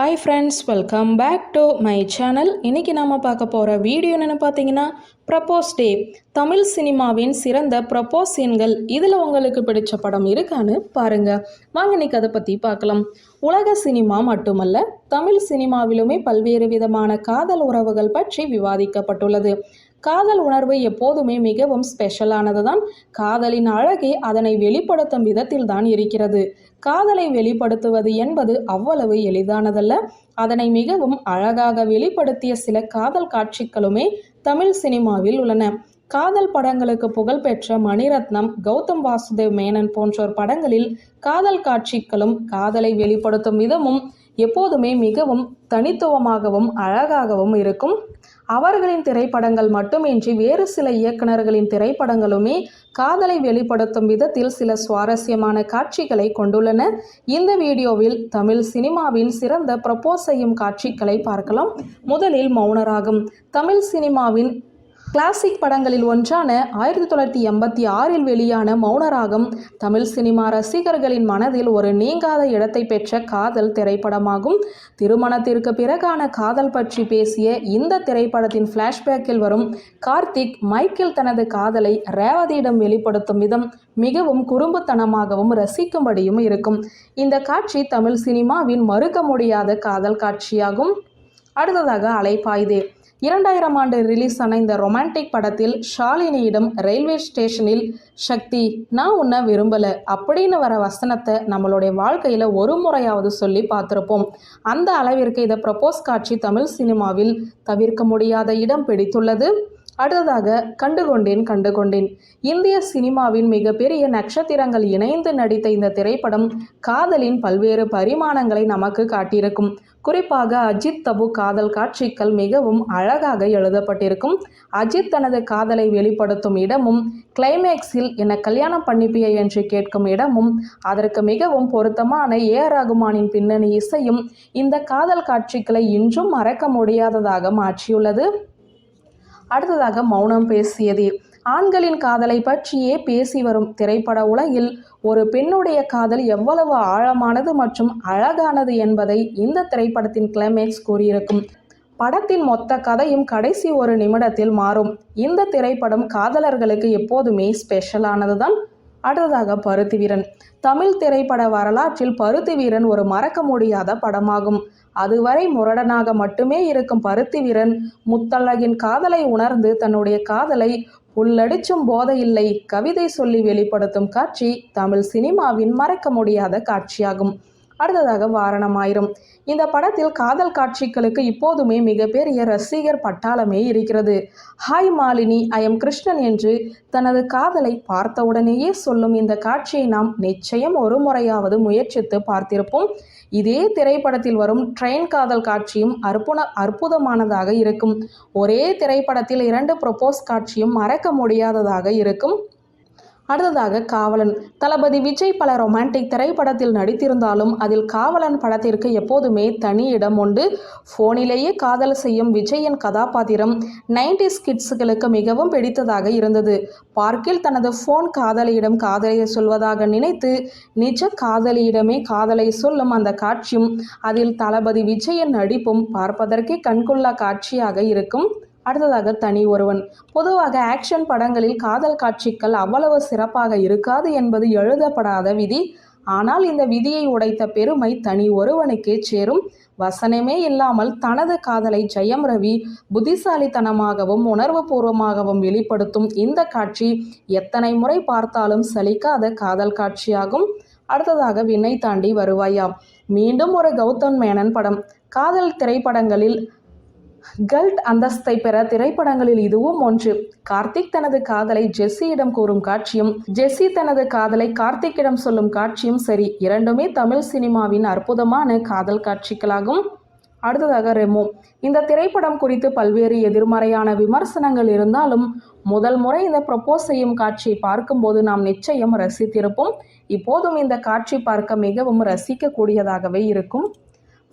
Hi friends welcome back to my channel இன்றைக்கி நாம் பார்க்க போகிற வீடியோ என்னென்னு பார்த்தீங்கன்னா ப்ரப்போஸ் டே தமிழ் சினிமாவின் சிறந்த ப்ரப்போஸ் சீன்கள் இதில் உங்களுக்கு பிடிச்ச படம் இருக்கான்னு பாருங்கள் வாங்க இன்றைக்கி அதை பற்றி பார்க்கலாம். உலக சினிமா மட்டுமல்ல தமிழ் சினிமாவிலுமே பல்வேறு விதமான காதல் உறவுகள் பற்றி விவாதிக்கப்பட்டுள்ளது. காதல் உணர்வு எப்போதுமே மிகவும் ஸ்பெஷலானது தான் காதலின் அழகே அதனை வெளிப்படுத்தும் விதத்தில் தான் இருக்கிறது. காதலை வெளிப்படுத்துவது என்பது அவ்வளவு எளிதானதல்ல. அதனை மிகவும் அழகாக வெளிப்படுத்திய சில காதல் காட்சிகளுமே தமிழ் சினிமாவில் உள்ளன. காதல் படங்களுக்கு புகழ்பெற்ற மணிரத்னம் கௌதம் வாசுதேவ் மேனன் போன்றோர் படங்களில் காதல் காட்சிகளும் காதலை வெளிப்படுத்தும் விதமும் எப்போதுமே மிகவும் தனித்துவமாகவும் அழகாகவும் இருக்கும். அவர்களின் திரைப்படங்கள் மட்டுமின்றி வேறு சில இயக்குநர்களின் திரைப்படங்களுமே காதலை வெளிப்படுத்தும் விதத்தில் சில சுவாரஸ்யமான காட்சிகளை கொண்டுள்ளன. இந்த வீடியோவில் தமிழ் சினிமாவின் சிறந்த ப்ரப்போஸ் செய்யும் காட்சிகளை பார்க்கலாம். முதலில் மௌனராகும். தமிழ் சினிமாவின் கிளாசிக் படங்களில் ஒன்றான ஆயிரத்தி தொள்ளாயிரத்தி எண்பத்தி ஆறில் வெளியான மௌனராகம் தமிழ் சினிமா ரசிகர்களின் மனதில் ஒரு நீங்காத இடத்தை பெற்ற காதல் திரைப்படமாகும். திருமணத்திற்கு பிறகான காதல் பற்றி பேசிய இந்த திரைப்படத்தின் ஃப்ளாஷ்பேக்கில் வரும் கார்த்திக் மைக்கேல் தனது காதலை ரேவதியிடம் வெளிப்படுத்தும் விதம் மிகவும் குறும்புத்தனமாகவும் ரசிக்கும்படியும் இருக்கும். இந்த காட்சி தமிழ் சினிமாவின் மறுக்க முடியாத காதல் காட்சியாகும். அடுத்ததாக அலைப்பாய்தே. இரண்டாயிரம் ஆண்டு ரிலீஸ் ஆன இந்த ரொமான்டிக் படத்தில் ஷாலினியிடம் ரயில்வே ஸ்டேஷனில் சக்தி நான் உன்னை விரும்பலை அப்படின்னு வர வசனத்தை நம்மளுடைய வாழ்க்கையில் ஒரு முறையாவது சொல்லி பார்த்துருப்போம். அந்த அளவிற்கு இதை ப்ரப்போஸ் காட்சி தமிழ் சினிமாவில் தவிர்க்க முடியாத இடம் பிடித்துள்ளது. அடுத்ததாக கண்டுகொண்டேன் கண்டுகொண்டேன். இந்திய சினிமாவின் மிகப்பெரிய நட்சத்திரங்கள் இணைந்து நடித்த இந்த திரைப்படம் காதலின் பல்வேறு பரிமாணங்களை நமக்கு காட்டியிருக்கும். குறிப்பாக அஜித் தபு காதல் காட்சிகள் மிகவும் அழகாக எழுதப்பட்டிருக்கும். அஜித் தனது காதலை வெளிப்படுத்தும் இடமும் கிளைமேக்ஸில் என்னை கல்யாணம் பண்ணிப்பிய என்று கேட்கும் இடமும் அதற்கு மிகவும் பொருத்தமான ஏ ஆர் ரகுமானின் பின்னணி இசையும் இந்த காதல் காட்சிகளை இன்றும் மறக்க முடியாததாக மாற்றியுள்ளது. அடுத்ததாக மௌனம் பேசியது. ஆண்களின் காதலை பற்றியே பேசி வரும் திரைப்பட உலகில் ஒரு பெண்ணுடைய காதல் எவ்வளவு ஆழமானது மற்றும் அழகானது என்பதை இந்த திரைப்படத்தின் கிளைமேக்ஸ் கூறியிருக்கும். படத்தின் மொத்த கதையும் கடைசி ஒரு நிமிடத்தில் மாறும். இந்த திரைப்படம் காதலர்களுக்கு எப்போதுமே ஸ்பெஷலானது தான் அடுத்ததாக பருத்தி வீரன் தமிழ் திரைப்பட வரலாற்றில் பருத்தி வீரன் ஒரு மறக்க முடியாத படமாகும். அதுவரை முரடனாக மட்டுமே இருக்கும் பருத்தி வீரன் முத்தழகின் காதலை உணர்ந்து தன்னுடைய காதலை உள்ளடிச்சும் போதையில்லை. கவிதை சொல்லி வெளிப்படுத்தும் காட்சி தமிழ் சினிமாவின் மறக்க முடியாத காட்சியாகும். அடுத்ததாக வாரணமாயிரும். இந்த படத்தில் காதல் காட்சிகளுக்கு இப்போதுமே மிகப்பெரிய ரசிகர் பட்டாளமே இருக்கிறது. Hi Malini. I am Krishnan என்று தனது காதலை பார்த்தவுடனேயே சொல்லும் இந்த காட்சியை நாம் நிச்சயம் ஒரு முறையாவது முயற்சித்து பார்த்திருப்போம். இதே திரைப்படத்தில் வரும் ட்ரெயின் காதல் காட்சியும் அற்புண அற்புதமானதாக இருக்கும். ஒரே திரைப்படத்தில் இரண்டு ப்ரொப்போஸ் காட்சியும் மறக்க முடியாததாக இருக்கும். அடுத்ததாக காவலன். தளபதி விஜய் பல ரொமான்டிக் திரைப்படத்தில் நடித்திருந்தாலும் அதில் காவலன் படத்திற்கு எப்போதுமே தனி இடம் உண்டு. ஃபோனிலேயே காதல் செய்யும் விஜயன் கதாபாத்திரம் நைன்டிஸ் கிட்ஸுகளுக்கு மிகவும் பிடித்ததாக இருந்தது. பார்க்கில் தனது ஃபோன் காதலியிடம் காதலை சொல்வதாக நினைத்து நிஜ காதலியிடமே காதலை சொல்லும் அந்த காட்சியும் அதில் தளபதி விஜயன் நடிப்பும் பார்ப்பதற்கே கண்கொள்ளா காட்சியாக இருக்கும். அடுத்ததாக தனி ஒருவன். பொதுவாக ஆக்ஷன் படங்களில் காதல் காட்சிகள் அவ்வளவு சிறப்பாக இருக்காது என்பது எழுதப்படாத விதி. ஆனால் இந்த விதியை உடைத்த பெருமை தனி ஒருவனுக்கே சேரும். வசனமே இல்லாமல் தனது காதலை ஜெயம் ரவி புத்திசாலித்தனமாகவும் உணர்வுபூர்வமாகவும் வெளிப்படுத்தும் இந்த காட்சி எத்தனை முறை பார்த்தாலும் சலிக்காத காதல் காட்சியாகும். அடுத்ததாக விண்ணை தாண்டி வருவாயாம். மீண்டும் ஒரு கௌதம் மேனன் படம். காதல் திரைப்படங்களில் கல்ட் அந்தஸ்தை பெற திரைப்படங்களில் இதுவும் ஒன்று. கார்த்திக் தனது காதலை ஜெஸ்ஸியிடம் கூறும் காட்சியும் ஜெஸ்ஸி தனது காதலை கார்த்திக்கிடம் சொல்லும் காட்சியும் சரி. இரண்டுமே தமிழ் சினிமாவின் அற்புதமான காதல் காட்சிகளாகும். அடுத்ததாக ரெமோ. இந்த திரைப்படம் குறித்து பல்வேறு எதிர்மறையான விமர்சனங்கள் இருந்தாலும் முதல் முறை இந்த ப்ரப்போஸ் செய்யும் காட்சியை பார்க்கும்போது நாம் நிச்சயம் ரசித்திருப்போம். இப்போதும் இந்த காட்சி பார்க்க மிகவும் ரசிக்கக்கூடியதாகவே இருக்கும்.